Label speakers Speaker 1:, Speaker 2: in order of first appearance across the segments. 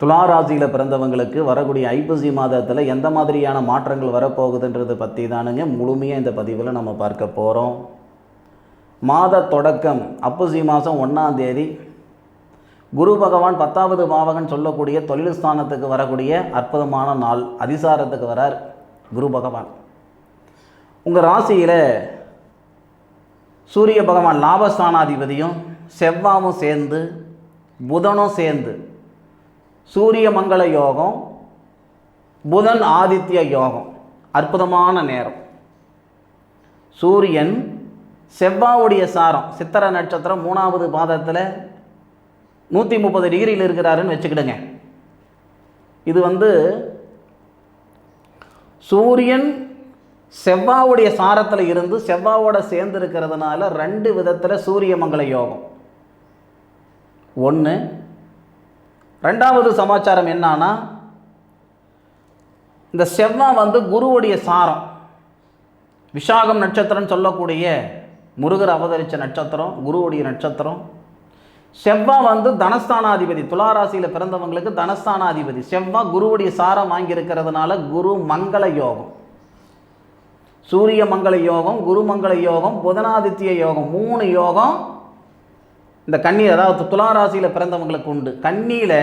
Speaker 1: துலா ராசியில் பிறந்தவங்களுக்கு வரக்கூடிய ஐப்பசி மாதத்தில் எந்த மாதிரியான மாற்றங்கள் வரப்போகுதுன்றது பற்றி தானுங்க முழுமையாக இந்த பதிவில் நம்ம பார்க்க போகிறோம் மாத தொடக்கம் அப்பசி மாதம் ஒன்றாம் தேதி. குரு பகவான் பத்தாவது பாவகன் சொல்லக்கூடிய தொழில் ஸ்தானத்துக்கு வரக்கூடிய அற்புதமான நாள் அதிசாரத்துக்கு வரார் குரு பகவான். உங்கள் ராசியில் சூரிய பகவான் லாபஸ்தானாதிபதியும் செவ்வாவும் சேர்ந்து புதனும் சேர்ந்து சூரிய மங்கள யோகம் புதன் ஆதித்ய யோகம். அற்புதமான நேரம். சூரியன் செவ்வாவுடைய சாரம் சித்திர நட்சத்திரம் மூணாவது பாதத்தில் நூற்றி முப்பது டிகிரியில் இருக்கிறாருன்னு வச்சுக்கிடுங்க. இது வந்து சூரியன் செவ்வாவுடைய சாரத்தில் இருந்து செவ்வாவோட சேர்ந்து இருக்கிறதுனால ரெண்டு விதத்தில் சூரிய மங்கள யோகம். ஒன்று ரெண்டாவது சமாச்சாரம் என்னன்னா இந்த செவ்வாய் வந்து குருவுடைய சாரம். விஷாகம் நட்சத்திரம்னு சொல்லக்கூடிய முருகர் அவதரித்த நட்சத்திரம் குருவுடைய நட்சத்திரம். செவ்வாய் வந்து தனஸ்தானாதிபதி துளாராசியில் பிறந்தவங்களுக்கு தனஸ்தானாதிபதி. செவ்வாய் குருவுடைய சாரம் வாங்கியிருக்கிறதுனால குரு மங்கள யோகம். சூரிய மங்கள யோகம் குரு மங்கள யோகம் புதனாதித்ய யோகம் மூணு யோகம் இந்த கன்னி அதாவது துலா ராசியில் பிறந்தவங்களுக்கு உண்டு. கன்னியில்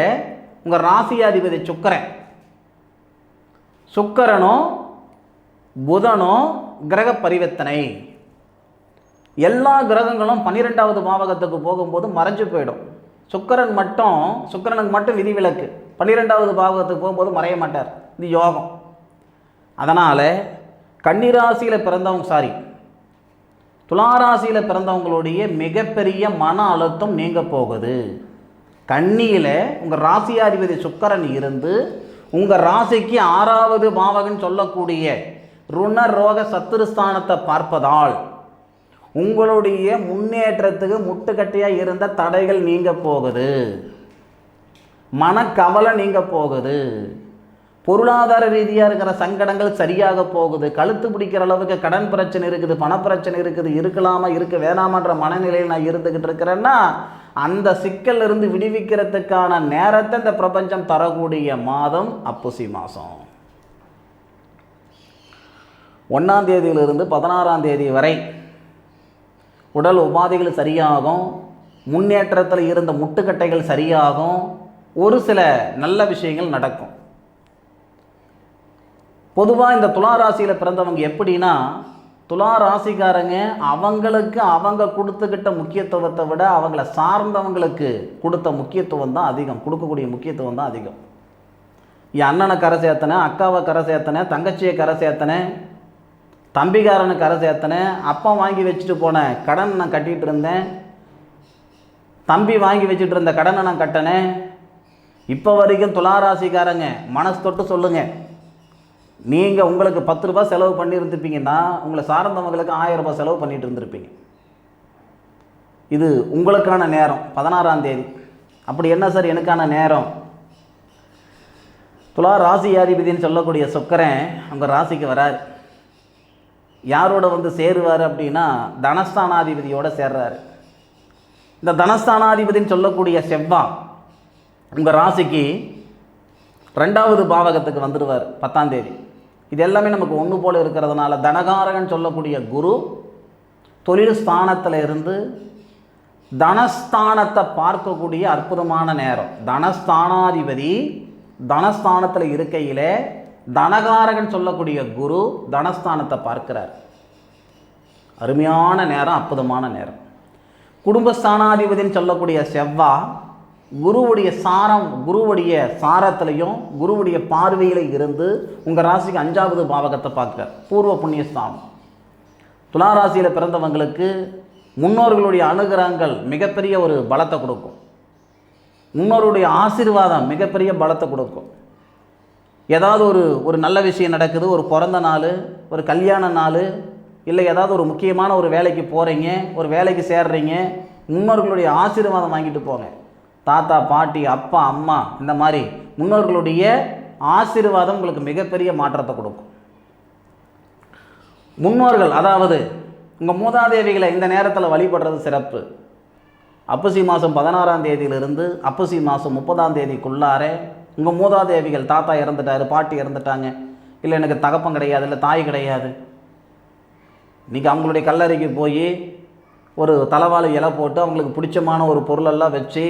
Speaker 1: உங்கள் ராசியாதிபதி சுக்கரன். சுக்கரனும் புதனும் கிரக பரிவர்த்தனை எல்லா கிரகங்களும் பன்னிரெண்டாவது பாவகத்துக்கு போகும்போது மறைஞ்சு போயிடும். சுக்கரன் மட்டும் சுக்கரனுக்கு மட்டும் விதிவிலக்கு. பன்னிரெண்டாவது பாவகத்துக்கு போகும்போது மறைய மாட்டார். இது யோகம். அதனால் கன்னிராசியில் பிறந்தவங்க சாரி துளாராசியில் பிறந்தவங்களுடைய மிகப்பெரிய மன அழுத்தம் நீங்க போகுது. கண்ணியில் உங்கள் ராசியாதிபதி சுக்கரன் இருந்து உங்கள் ராசிக்கு ஆறாவது பாவகன் சொல்லக்கூடிய ருண ரோக சத்துருஸ்தானத்தை பார்ப்பதால் உங்களுடைய முன்னேற்றத்துக்கு முட்டுக்கட்டையாக இருந்த தடைகள் நீங்க போகுது. மனக்கவலை நீங்க போகுது. பொருளாதார ரீதியாக இருக்கிற சங்கடங்கள் சரியாக போகுது. கழுத்து பிடிக்கிற அளவுக்கு கடன் பிரச்சனை இருக்குது பணப்பிரச்சனை இருக்குது இருக்கலாமா இருக்க வேணாமன்ற மனநிலையில் நான் இருந்துக்கிட்டு இருக்கிறேன்னா அந்த சிக்கலிருந்து விடுவிக்கிறதுக்கான நேரத்தை இந்த பிரபஞ்சம் தரக்கூடிய மாதம் அப்புசி மாதம் ஒன்றாம் தேதியிலிருந்து பதினாறாம் தேதி வரை உடல் உபாதைகள் சரியாகும் முன்னேற்றத்தில் இருந்த முட்டுக்கட்டைகள் சரியாகும் ஒரு சில நல்ல விஷயங்கள் நடக்கும். பொதுவாக இந்த துலா ராசியில் பிறந்தவங்க எப்படின்னா துலா ராசிக்காரங்க அவங்களுக்கு அவங்க கொடுத்துக்கிட்ட முக்கியத்துவத்தை விட அவங்கள சார்ந்தவங்களுக்கு கொடுத்த முக்கியத்துவம் தான் அதிகம். கொடுக்கக்கூடிய முக்கியத்துவம் தான் அதிகம். என் அண்ணனை கரை சேர்த்தனேன் அக்காவை கரை சேர்த்தனேன் தங்கச்சியை கரை சேர்த்தனேன் தம்பிக்காரனை கரை சேர்த்தனேன் அப்பா வாங்கி வச்சுட்டு போனேன் கடன் நான் கட்டிகிட்டு இருந்தேன் தம்பி வாங்கி வச்சுட்டு இருந்த கடனை நான் கட்டினேன். இப்போ வரைக்கும் துளாராசிக்காரங்க மனசு தொட்டு சொல்லுங்கள் நீங்கள் உங்களுக்கு பத்து ரூபாய் செலவு பண்ணியிருந்துருப்பீங்கன்னா உங்களை சார்ந்தவங்களுக்கு ஆயிரம் ரூபாய் செலவு பண்ணிட்டு இருந்திருப்பீங்க. இது உங்களுக்கான நேரம் பதினாறாம் தேதி. அப்படி என்ன சார் எனக்கான நேரம்? துலா ராசி அதிபதினு சொல்லக்கூடிய சொக்கரன் அவங்க ராசிக்கு வரார். யாரோட வந்து சேருவார் அப்படின்னா தனஸ்தானாதிபதியோட சேர்றாரு. இந்த தனஸ்தானாதிபதினு சொல்லக்கூடிய செவ்வா உங்கள் ராசிக்கு ரெண்டாவது பாவகத்துக்கு வந்துடுவார் பத்தாம் தேதி. இது எல்லாமே நமக்கு ஒன்று போல இருக்கிறதுனால தனகாரகன் சொல்லக்கூடிய குரு தொழில் ஸ்தானத்தில் இருந்து தனஸ்தானத்தை பார்க்கக்கூடிய அற்புதமான நேரம். தனஸ்தானாதிபதி தனஸ்தானத்தில் இருக்கையிலே தனகாரகன் சொல்லக்கூடிய குரு தனஸ்தானத்தை பார்க்கிறார். அருமையான நேரம் அற்புதமான நேரம். குடும்பஸ்தானாதிபதினு சொல்லக்கூடிய செவ்வா குருவுடைய சாரம் குருவுடைய சாரத்திலையும் குருவுடைய பார்வையில் இருந்து உங்கள் ராசிக்கு அஞ்சாவது பாவகத்தை பார்க்குறார். பூர்வ புண்ணியஸ்தானம். துளாராசியில் பிறந்தவங்களுக்கு முன்னோர்களுடைய அனுகிரகங்கள் மிகப்பெரிய ஒரு பலத்தை கொடுக்கும். முன்னோருடைய ஆசீர்வாதம் மிகப்பெரிய பலத்தை கொடுக்கும். ஏதாவது ஒரு ஒரு நல்ல விஷயம் நடக்குது ஒரு பிறந்த நாள் ஒரு கல்யாண நாள் இல்லை ஏதாவது ஒரு முக்கியமான ஒரு வேலைக்கு போகிறீங்க ஒரு வேலைக்கு சேர்றீங்க முன்னோர்களுடைய ஆசீர்வாதம் வாங்கிட்டு போங்க. தாத்தா பாட்டி அப்பா அம்மா இந்த மாதிரி முன்னோர்களுடைய ஆசீர்வாதம் உங்களுக்கு மிகப்பெரிய மாற்றத்தை கொடுக்கும். முன்னோர்கள் அதாவது உங்கள் மூதாதேவிகளை இந்த நேரத்தில் வழிபடுறது சிறப்பு. அப்பசி மாதம் பதினாறாம் தேதியிலிருந்து அப்பசி மாதம் முப்பதாம் தேதிக்குள்ளார உங்கள் மூதாதேவிகள் தாத்தா இறந்துட்டாரு பாட்டி இறந்துட்டாங்க. இல்லை எனக்கு தகப்பம் கிடையாது இல்லை தாய் கிடையாது. இன்றைக்கி அவங்களுடைய கல்லறைக்கு போய் ஒரு தலைவாழை இலை போட்டு அவங்களுக்கு பிடிச்சமான ஒரு பொருளெல்லாம் வச்சு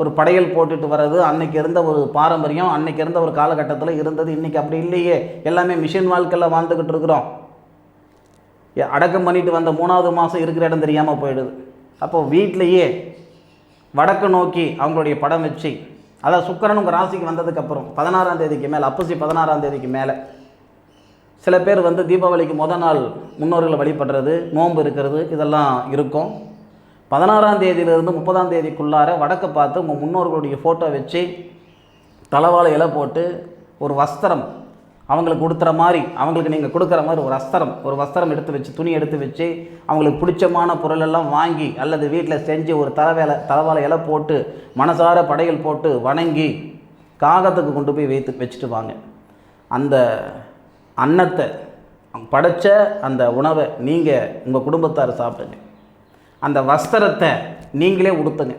Speaker 1: ஒரு படையல் போட்டுட்டு வர்றது அன்னைக்கு இருந்த ஒரு பாரம்பரியம் அன்னைக்கு இருந்த ஒரு காலகட்டத்தில் இருந்தது இன்றைக்கி அப்படி இல்லையே. எல்லாமே மிஷின் வாழ்க்கையில் வாழ்ந்துக்கிட்டு இருக்கிறோம். அடக்கம் பண்ணிட்டு வந்த மூணாவது மாதம் இருக்கிற இடம் தெரியாமல் போயிடுது. அப்போ வீட்டிலையே வடக்கு நோக்கி அவங்களுடைய படம் வச்சு அதான் சுக்கரன் உங்கள் ராசிக்கு வந்ததுக்கப்புறம் பதினாறாம் தேதிக்கு மேலே அப்பசி பதினாறாம் தேதிக்கு மேலே சில பேர் வந்து தீபாவளிக்கு முத நாள் முன்னோர்களை வழிபடுறது நோன்பு இருக்கிறது இதெல்லாம் இருக்கும். பதினாறாம் தேதியிலிருந்து முப்பதாம் தேதிக்குள்ளார வடக்கை பார்த்து உங்கள் முன்னோர்களுடைய ஃபோட்டோ வச்சு தலைவாழை இலை போட்டு ஒரு வஸ்திரம் அவங்களுக்கு கொடுக்குற மாதிரி அவங்களுக்கு நீங்கள் கொடுக்குற மாதிரி ஒரு வஸ்திரம் ஒரு வஸ்திரம் எடுத்து வச்சு துணி எடுத்து வச்சு அவங்களுக்கு பிடிச்சமான பொருள் எல்லாம் வாங்கி அல்லது வீட்டில் செஞ்சு ஒரு தலைவேலை தலைவாழை இலை போட்டு மனசார படையல் போட்டு வணங்கி காகத்துக்கு கொண்டு போய் வைத்து வச்சுட்டு வாங்க. அந்த அன்னத்தை படைச்ச அந்த உணவை நீங்கள் உங்கள் குடும்பத்தார் சாப்பிடுங்க. அந்த வஸ்திரத்தை நீங்களே உடுத்துங்க.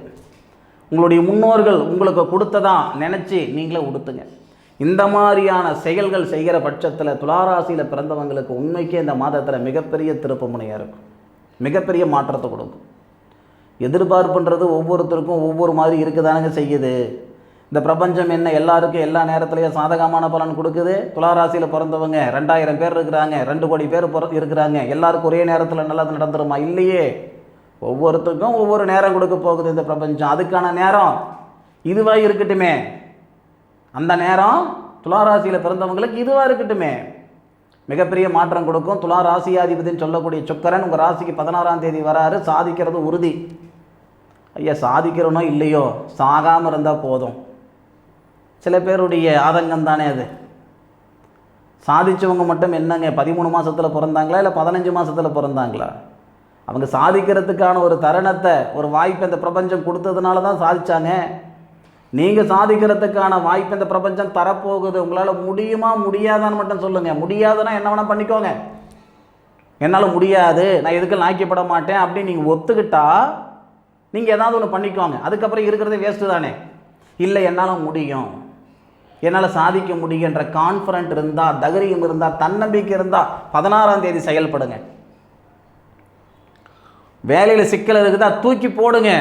Speaker 1: உங்களுடைய முன்னோர்கள் உங்களுக்கு கொடுத்ததா நினச்சி நீங்களே உடுத்துங்க. இந்த மாதிரியான செயல்கள் செய்கிற பட்சத்தில் துளாராசியில் பிறந்தவங்களுக்கு உண்மைக்கே இந்த மாதத்தில் மிகப்பெரிய திருப்பு முனையாக இருக்கும். மிகப்பெரிய மாற்றத்தை கொடுக்கும். எதிர்பார்ப்புன்றது ஒவ்வொருத்தருக்கும் ஒவ்வொரு மாதிரி இருக்குதானுங்க செய்யுது. இந்த பிரபஞ்சம் என்ன எல்லாருக்கும் எல்லா நேரத்துலையும் சாதகமான பலன் கொடுக்குது. துளாராசியில் பிறந்தவங்க ரெண்டாயிரம் பேர் இருக்கிறாங்க ரெண்டு கோடி பேர் இருக்கிறாங்க. எல்லாருக்கும் ஒரே நேரத்தில் நல்லது நடந்துருமா? இல்லையே. ஒவ்வொருத்தருக்கும் ஒவ்வொரு நேரம் கொடுக்க போகுது இந்த பிரபஞ்சம். அதுக்கான நேரம் இதுவாக இருக்கட்டுமே. அந்த நேரம் துளாராசியில் பிறந்தவங்களுக்கு இதுவாக இருக்கட்டுமே. மிகப்பெரிய மாற்றம் கொடுக்கும். துலா ராசியாதிபதினு சொல்லக்கூடிய சுக்கரன் உங்கள் ராசிக்கு பதினாறாம் தேதி வராரு. சாதிக்கிறது உறுதி. ஐயா சாதிக்கிறனோ இல்லையோ சாகாமல் இருந்தால் போதும். சில பேருடைய ஆதங்கம் தானே அது. சாதிச்சவங்க மட்டும் என்னங்க பதிமூணு மாதத்தில் பிறந்தாங்களா இல்லை பதினஞ்சு மாதத்தில் பிறந்தாங்களா? அவங்க சாதிக்கிறதுக்கான ஒரு தருணத்தை ஒரு வாய்ப்பை இந்த பிரபஞ்சம் கொடுத்ததுனால தான் சாதித்தானே நீங்கள் சாதிக்கிறதுக்கான வாய்ப்பு இந்த பிரபஞ்சம் தரப்போகுது உங்களால் முடியுமா முடியாதான்னு மட்டும் சொல்லுங்கள் முடியாதுன்னா என்ன வேணால் பண்ணிக்கோங்க. என்னால் முடியாது நான் எதுக்கு லாய்க்கப்பட மாட்டேன் அப்படின்னு நீங்கள் ஒத்துக்கிட்டா நீங்கள் ஏதாவது ஒன்று பண்ணிக்கோங்க. அதுக்கப்புறம் இருக்கிறதே வேஸ்ட்டு தானே. இல்லை என்னால் முடியும். என்னால் சாதிக்க முடியுன்ற கான்ஃபிடன்ட் இருந்தால் தைரியம் இருந்தால் தன்னம்பிக்கை இருந்தால் பதினாறாம் தேதி செயல்படுங்க. வேலையில் சிக்கல் இருக்குதா தூக்கி போடுங்க.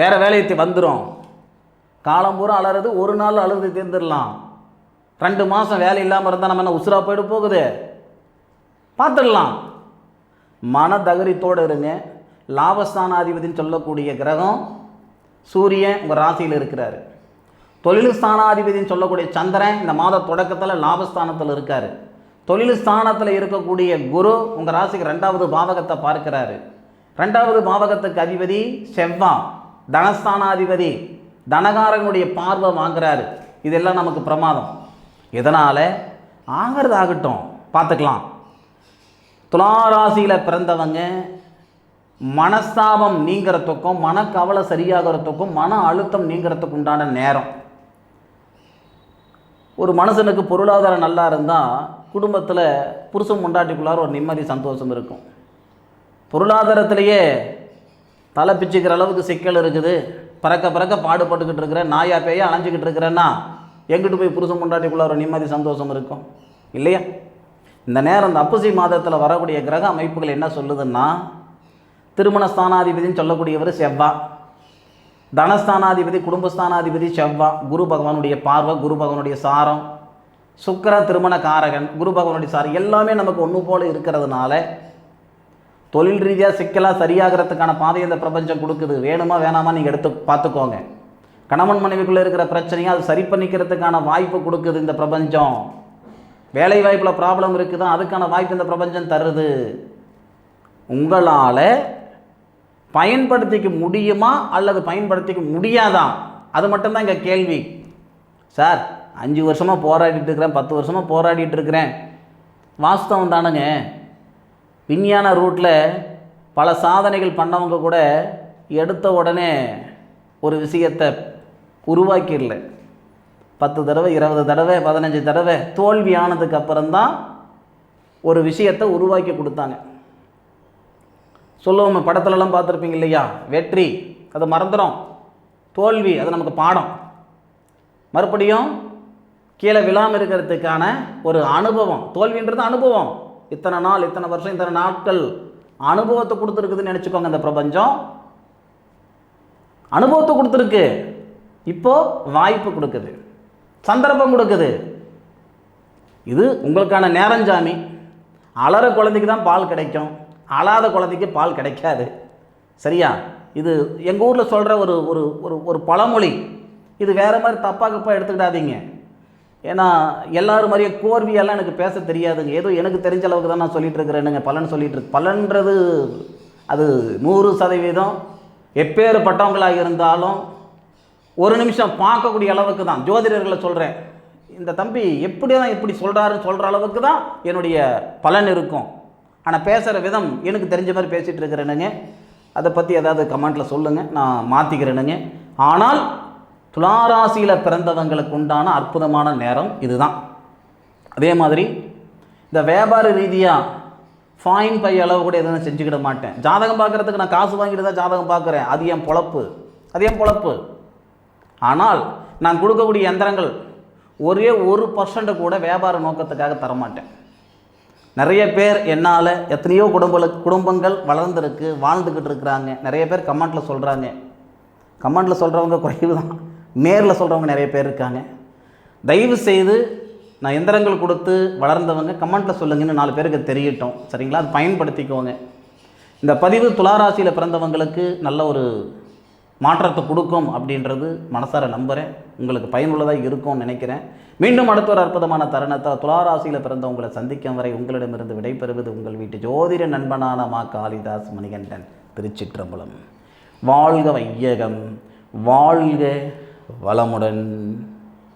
Speaker 1: வேறு வேலையை வந்துடும் காலம் பூரா அலறது ஒரு நாள் அழுது தீர்ந்துடலாம். ரெண்டு மாதம் வேலை இல்லாமல் இருந்தால் நம்ம என்ன உசுராக போயிட்டு போகுது? பார்த்துடலாம். மன தகரித்தோடு இருங்க. லாபஸ்தானாதிபதினு சொல்லக்கூடிய கிரகம் சூரியன் உங்கள் ராசியில் இருக்கிறார். தொழில் ஸ்தானாதிபதினு சொல்லக்கூடிய சந்திரன் இந்த மாத தொடக்கத்தில் லாபஸ்தானத்தில் இருக்கார். தொழில் ஸ்தானத்தில் இருக்கக்கூடிய குரு உங்கள் ராசிக்கு ரெண்டாவது பாவகத்தை பார்க்கிறாரு. ரெண்டாவது பாவகத்துக்கு அதிபதி செவ்வா தனஸ்தானாதிபதி தனகாரனுடைய பார்வை வாங்குறாரு. இதெல்லாம் நமக்கு பிரமாதம். இதனால் ஆகிறது ஆகட்டும் பார்த்துக்கலாம். துளாராசியில் பிறந்தவங்க மனஸ்தாபம் நீங்கிறதுக்கும் மனக்கவலை சரியாகிறதுக்கும் மன அழுத்தம் நீங்கிறதுக்கு உண்டான நேரம். ஒரு மனுஷனுக்கு பொருளாதாரம் நல்லா இருந்தால் குடும்பத்தில் புருஷன் முண்டாட்டிக்குள்ளார ஒரு நிம்மதி சந்தோஷம் இருக்கும். பொருளாதாரத்திலேயே தலை பிச்சுக்கிற அளவுக்கு சிக்கல் இருக்குது. பறக்க பறக்க பாடுபட்டுக்கிட்டு இருக்கிறேன் நாயா பேயா அலைஞ்சிக்கிட்டு இருக்கிறேன்னா எங்கிட்டு போய் புருஷன் கொண்டாட்டிக்குள்ளே ஒரு நிம்மதி சந்தோஷம் இருக்கும். இல்லையா? இந்த நேரம் இந்த அப்பசி மாதத்தில் வரக்கூடிய கிரக அமைப்புகள் என்ன சொல்லுதுன்னா திருமண ஸ்தானாதிபதினு சொல்லக்கூடியவர் செவ்வா. தனஸ்தானாதிபதி குடும்பஸ்தானாதிபதி செவ்வா. குரு பகவானுடைய பார்வை குரு பகவானுடைய சாரம். சுக்கிர திருமண காரகன் குரு பகவானுடைய சாரம். எல்லாமே நமக்கு ஒன்று போல இருக்கிறதுனால தொழில் ரீதியாக சிக்கலாக சரியாகிறதுக்கான பாதையை இந்த பிரபஞ்சம் கொடுக்குது. வேணுமா வேணாமா நீங்கள் எடுத்து பார்த்துக்கோங்க. கணவன் மனைவிக்குள்ளே இருக்கிற பிரச்சனையை அது சரி பண்ணிக்கிறதுக்கான வாய்ப்பு கொடுக்குது இந்த பிரபஞ்சம். வேலை வாய்ப்பில் ப்ராப்ளம் இருக்குதா? அதுக்கான வாய்ப்பு இந்த பிரபஞ்சம் தருது. உங்களால் பயன்படுத்திக்க முடியுமா? அல்லது பயன்படுத்திக்க முடியாதா? அது மட்டும்தான் இங்கே கேள்வி. சார் அஞ்சு வருஷமாக போராடிட்டு இருக்கிறேன் பத்து வருஷமாக போராடிட்டு இருக்கிறேன். வாஸ்தவம் தானுங்க. விஞ்ஞான ரூட்டில் பல சாதனைகள் பண்ணவங்க கூட எடுத்த உடனே ஒரு விஷயத்தை உருவாக்கிடல. பத்து தடவை இருபது தடவை பதினஞ்சு தடவை தோல்வி ஆனதுக்கு அப்புறம்தான் ஒரு விஷயத்தை உருவாக்கி கொடுத்தாங்க. சொல்லுவோம் படத்துலலாம் பார்த்துருப்பீங்க இல்லையா? வெற்றி அது மறந்துடும் தோல்வி அது நமக்கு பாடம். மறுபடியும் கீழே விழாமல் இருக்கிறதுக்கான ஒரு அனுபவம். தோல்வின்றது அனுபவம். இத்தனை நாள் இத்தனை வருஷம் இத்தனை நாட்கள் அனுபவத்தை கொடுத்துருக்குதுன்னு நினச்சிக்கோங்க இந்த பிரபஞ்சம். அனுபவத்தை கொடுத்துருக்கு. இப்போது வாய்ப்பு கொடுக்குது. சந்தர்ப்பம் கொடுக்குது. இது உங்களுக்கான நேரஞ்சாமி அலற குழந்தைக்கு தான் பால் கிடைக்கும். அழாத குழந்தைக்கு பால் கிடைக்காது. சரியா? இது எங்கள் ஊரில் சொல்கிற ஒரு ஒரு ஒரு ஒரு பழமொழி. இது வேறு மாதிரி தப்பாக கப்பாக எடுத்துக்கிடாதீங்க. ஏன்னா எல்லாரும் மாதிரியே கோர்வியெல்லாம் எனக்கு பேச தெரியாதுங்க. ஏதோ எனக்கு தெரிஞ்ச அளவுக்கு தான் நான் சொல்லிட்டு இருக்கிறேனுங்க பலன் சொல்லிட்டு பலன்றது அது நூறு சதவீதம் எப்பேற்பட்டவங்களாக இருந்தாலும் ஒரு நிமிஷம் பார்க்கக்கூடிய அளவுக்கு தான். ஜோதிடர்களை சொல்கிறேன் இந்த தம்பி எப்படி தான் இப்படி சொல்கிறாருன்னு சொல்கிற அளவுக்கு தான் என்னுடைய பலன் இருக்கும். ஆனால் பேசுகிற விதம் எனக்கு தெரிஞ்ச மாதிரி பேசிகிட்டு இருக்கிறேனுங்க. அதை பற்றி ஏதாவது கமெண்ட்டில் சொல்லுங்கள் நான் மாற்றிக்கிறேனுங்க ஆனால் துளாராசியில் பிறந்தவங்களுக்கு உண்டான அற்புதமான நேரம் இதுதான். அதே மாதிரி இந்த வியாபார ரீதியாக ஃபைன் பை அளவு கூட எதுவும் செஞ்சுக்கிட மாட்டேன். ஜாதகம் பார்க்குறதுக்கு நான் காசு வாங்கிட்டு தான் ஜாதகம் பார்க்குறேன். அது என் பொழப்பு. அது என் பொழப்பு. ஆனால் நான் கொடுக்கக்கூடிய எந்திரங்கள் ஒரே ஒரு பர்சன்ட் கூட வியாபார நோக்கத்துக்காக தரமாட்டேன். நிறைய பேர் என்னால் எத்தனையோ குடும்ப குடும்பங்கள் வளர்ந்துருக்கு வாழ்ந்துக்கிட்டு இருக்கிறாங்க. நிறைய பேர் கமெண்ட்டில் சொல்கிறாங்க கமெண்ட்டில் சொல்கிறவங்க குறைவு தான் நேரில் சொல்கிறவங்க நிறைய பேர் இருக்காங்க. தயவு செய்து நான் எந்திரங்கள் கொடுத்து வளர்ந்தவங்க கமெண்ட்டில் சொல்லுங்கன்னு நாலு பேருக்கு தெரியட்டும். சரிங்களா? அது பயன்படுத்திக்கோங்க. இந்த பதிவு துளாராசியில் பிறந்தவங்களுக்கு நல்ல ஒரு மாற்றத்தை கொடுக்கும் அப்படின்றது மனசார நம்புகிறேன் உங்களுக்கு பயனுள்ளதாக இருக்கும்னு நினைக்கிறேன். மீண்டும் அடுத்த ஒரு அற்புதமான தருணத்தில் துளாராசியில் பிறந்த உங்களை சந்திக்கும் வரை உங்களிடமிருந்து விடைபெறுவது உங்கள் வீட்டு ஜோதிட நண்பனான மா காளிதாஸ் மணிகண்டன் திருச்சிற்றம்பலம். வாழ்க வையகம். வாழ்க வளமுடன்